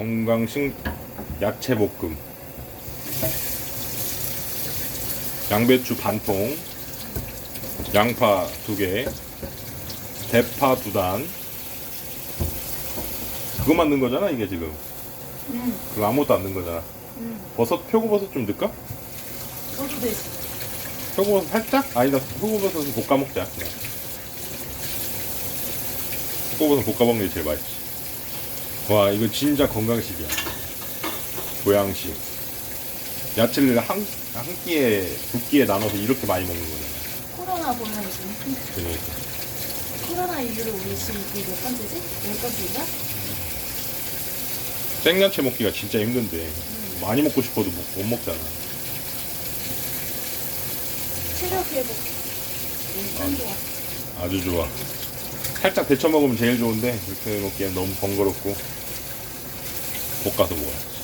건강식 야채 볶음. 양배추 반통, 양파 두 개, 대파 두 단. 그것만 넣은 거잖아 이게 지금. 응. 그거 아무것도 안 넣은 거잖아. 응. 버섯, 표고버섯 좀 넣을까? 그것도 되지. 표고버섯 살짝? 아니다, 표고버섯은 볶아 먹자. 그냥. 표고버섯 볶아 먹는 게 제일 맛있지. 와, 이거 진짜 건강식이야. 보양식. 야채를 한, 한 끼에, 두 끼에 나눠서 이렇게 많이 먹는 거잖아. 코로나 보면 지금 그러니까. 코로나 이후로 우리 지금 이게 몇 번째지? 열 번째인가? 생야채 먹기가 진짜 힘든데. 많이 먹고 싶어도 못, 못 먹잖아. 체력 회복. 참 좋아. 아주 좋아. 살짝 데쳐 먹으면 제일 좋은데, 이렇게 먹기엔 너무 번거롭고, 볶아서 먹어야지.